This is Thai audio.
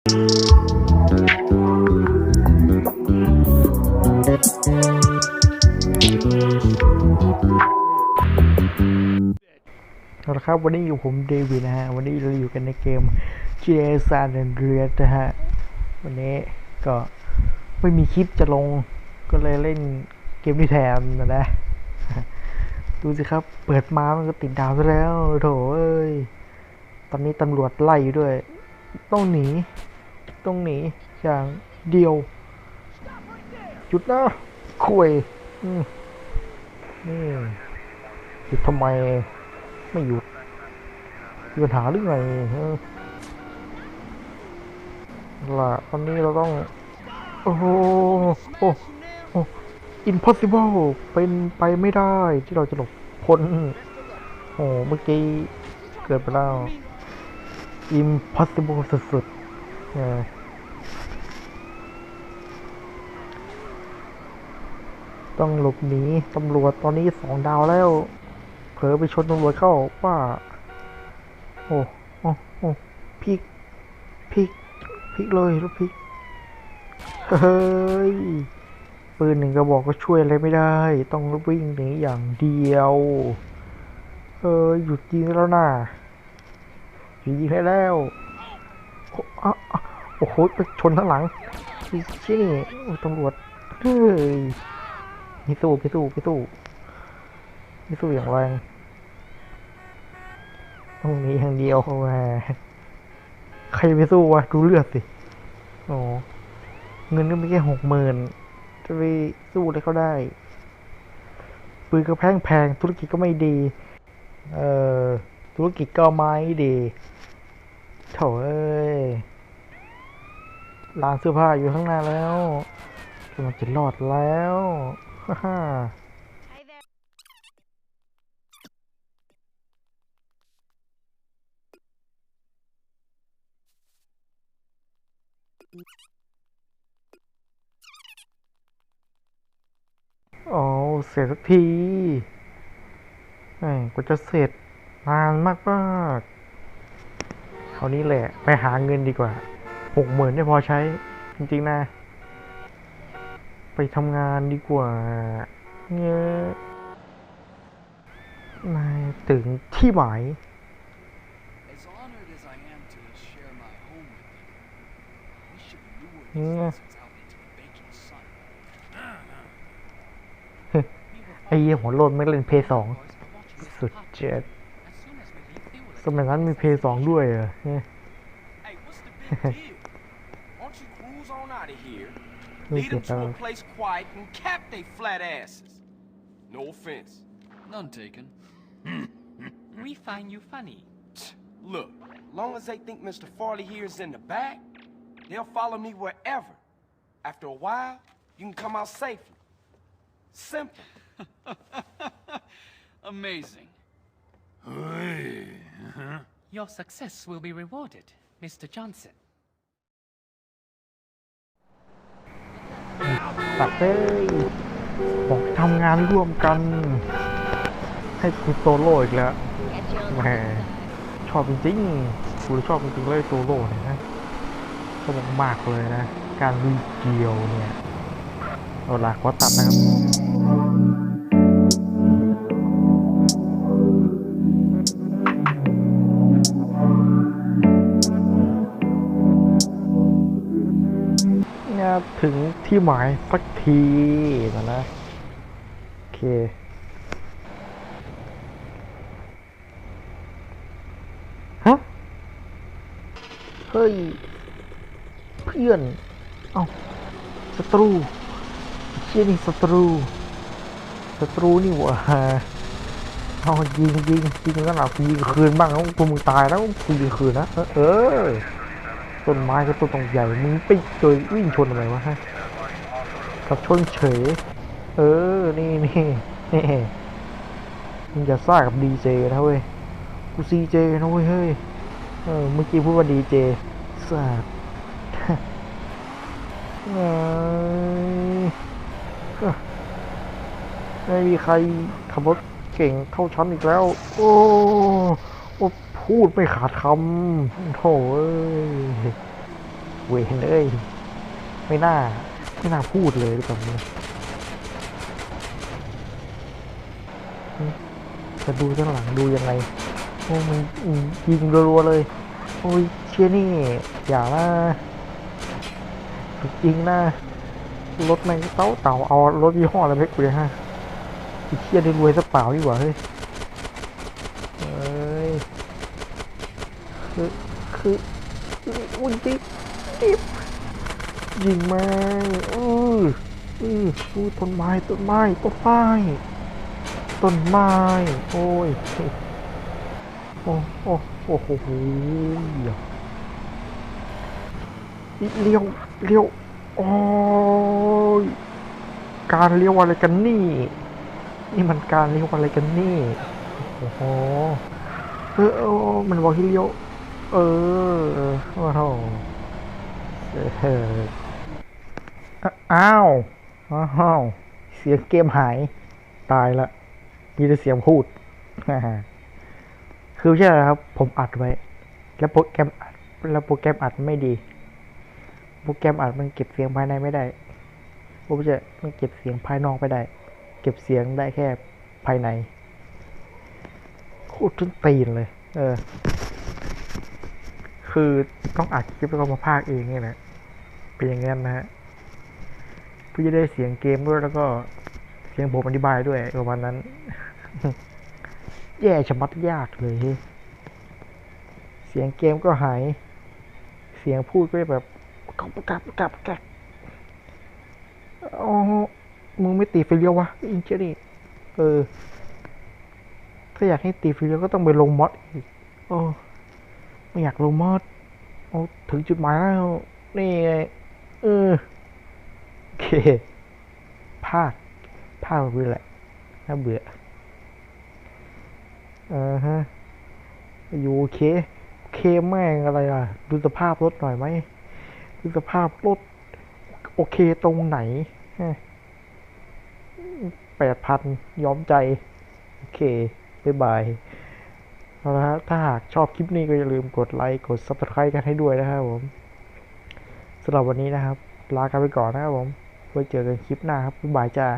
เอาละครับวันนี้อยู่ผมเดวิดนะฮะ วันนี้เราอยู่กันในเกม GTA San Andreas นะฮะ วันนี้ก็ไม่มีคลิปจะลงก็เลยเล่นเกมนี้แทนนะนะ ดูสิครับ เปิดมามันก็ติดดาวซะแล้ว โถเอ้ย ตอนนี้ตำรวจไล่อยู่ด้วย ต้องหนี ต้องนี้อย่างเดียวหยุดนะคุยนี่หยุดทำไมไม่หยุดมีปัญหาหรือไงฮะล่ะตอนนี้เราต้อง โอ้โหโอ้โอ้ impossible เป็นไปไม่ได้ที่เราจะหลบพ้นโอ้เมื่อกี้เกิดไปแล้ว impossible สุดๆ ต้องหลบหนีตำรวจตอนนี้สองดาวแล้ว เผลอไปชนตำรวจเข้าว่า โอ้โอ้โอ้พลิกพลิกพลิกเลยรถพลิก เฮ้ย ปืนหนึ่งกระบอกก็ช่วยอะไรไม่ได้ ต้องวิ่งหนีอย่างเดียว เออหยุดยิงแล้วนะหยุดยิงให้แล้ว โอ้อะอะ โอ้โหไปชนข้างหลังชี้นี่โอ้ตำรวจเฮ้ยไม่สู้ไม่สู้ไม่สู้ไม่สู้อย่างแรงต้องหนีอย่างเดียวแหมใครไปสู้วะดูเลือดสิโอ้เงินก็ไม่แค่หกหมื่นจะไปสู้อะไรเขาได้ปืนก็แพงแพงธุรกิจก็ไม่ดี เอ่อธุรกิจก็ไม่ดีโถ่เอ้ย ร้านเสื้อผ้าอยู่ข้างหน้าแล้วกำลังจะรอดแล้วฮ่าฮ่า Hi there. โอ้เสร็จสักทีแหมกว่าจะเสร็จนานมากมากคราวนี้แหละ ไปหาเงินดีกว่า หกหมื่นไม่พอใช้ จริง ๆ นะ ไปทำงานดีกว่าเนี่ยนายถึงที่หมาย As honored as I am to share my home with you, we should lure these Yeah. lizards out into the baking sun. ไอ้เหี้ยหัวโลนไม่เล่นเพย์สองสุดเจ็ด As soon as we leave, they will สมัยนั้นมีเพย์สองด้วยเหรอ here, lead them to a place quiet, and cap they flat asses? No offense. None taken. We find you funny. Look, long as they think Mr. Farley here is in the back, they'll follow me wherever. After a while, you can come out safely. Simple. Amazing. Uh-huh. Your success will be rewarded, Mr. Johnson. ตัดเลยบอกทำงานร่วมกัน ให้คุณโซโล่อีกแล้วแหมชอบจริงๆคุณชอบจริงๆเลยโซโล่เนี่ยนะชอบมากๆเลยนะ การลุยเกี่ยวเนี่ย เอาละขอตัดนะครับ ถึงที่หมายสักทีนะนะ โอเคฮะเฮ้ย เพื่อน เอ้าศัตรูเชี่ยนี่ศัตรูศัตรูนี่หว่าเอายิงยิงยิงกันหนากูยิงคืนบ้างแล้วกูมึงตายแล้วกูยิงคืนนะเออ ต้นไม้ก็ต้นตรงใหญ่มึงไปเจอวิ่งชนทำไมวะฮะกับชนเฉย เออ นี่นี่นี่มึงอย่าซ่ากับดีเจนะเว้ย กูซีเจนะเว้ยเฮ้ย เออ เมื่อกี้พูดว่าดีเจสัตว์เอ้ยไม่มีใครขับรถเก่งเท่าฉันอีกแล้ว โอ้ พูดไม่ขาดคำโถ่เอ้ยเวนเอ้ยไม่น่า ไม่น่าพูดเลยหรือเปล่าเนี่ยอืมจะดูข้างหลังดูยังไงโอ้มันยิงรัวๆเลย โอ้ยเชี่ยนี่ อย่านะจริงนะรถแม่งเต่าเต่าเอารถยี่ห้ออะไรไม่กูเลยฮะเชี่ยได้รวยสักเปล่าดีกว่าเฮ้ยเอ้ย คือคืออุ้ยจิ๊บจิ๊บยิงแม่งอืออืออู้ต้นไม้ต้นไม้ต้นไม้ต้นไม้โอ้ยโอ้โอ้โอ้โหเลี้ยวเลี้ยวโอ้ยการเลี้ยวอะไรกันนี่ นี่มันการเลี้ยวอะไรกันนี่โอ้โหเออเออมันบอกให้เลี้ยว เออโอ้โหเอออ้าวอ้าวเสียงเกมหาย ตายละ มีแต่เสียงพูด คือใช่ไหมครับ ผมอัดไว้ แล้วโปรแกรมอัดแล้วโปรแกรมอัดไม่ดี โปรแกรมอัดมันเก็บเสียงภายในไม่ได้ผมจะมันเก็บเสียงภายนอกไม่ได้ เก็บเสียงได้แค่ภายใน โคตรต้นตีนเลย เออ คือต้องอัดคลิปแล้วก็มาพากเองเนี่แหละเป็นอย่างนั้นนะฮะเพื่อจะได้เสียงเกมด้วยแล้วก็เสียงผมอธิบายด้วยประมาณนั้น แย่ชะมัดยากเลยเฮ้ยเสียงเกมก็หาย เสียงพูดก็แบบกลับกลับกลับกลับอ๋อมึงไม่ตีไฟเลียววะอินเจนี่เออ ถ้าอยากให้ตีไฟเลียวก็ต้องไปลงมอดอีกโอ้ ไม่อยากลงมอดโอ้ถึงจุดหมายแล้ว นี่ไงเออโอเคภาคภาคแบบนี้แหละน่าเบื่ออ่าฮะอยู่โอเคโอเคแม่งอะไรล่ะ ดูสภาพรถหน่อยไหมดูสภาพรถ โอเคตรงไหนแปดพันยอมใจ โอเค บ๊ายบาย เอาละฮะถ้าหากชอบคลิปนี้ก็อย่าลืมกดไลค์กด subscribe กันให้ด้วยนะครับผมสำหรับวันนี้นะครับ ลากันไปก่อนนะครับผมไว้เจอกันคลิปหน้าครับบ๊ายบายจ้า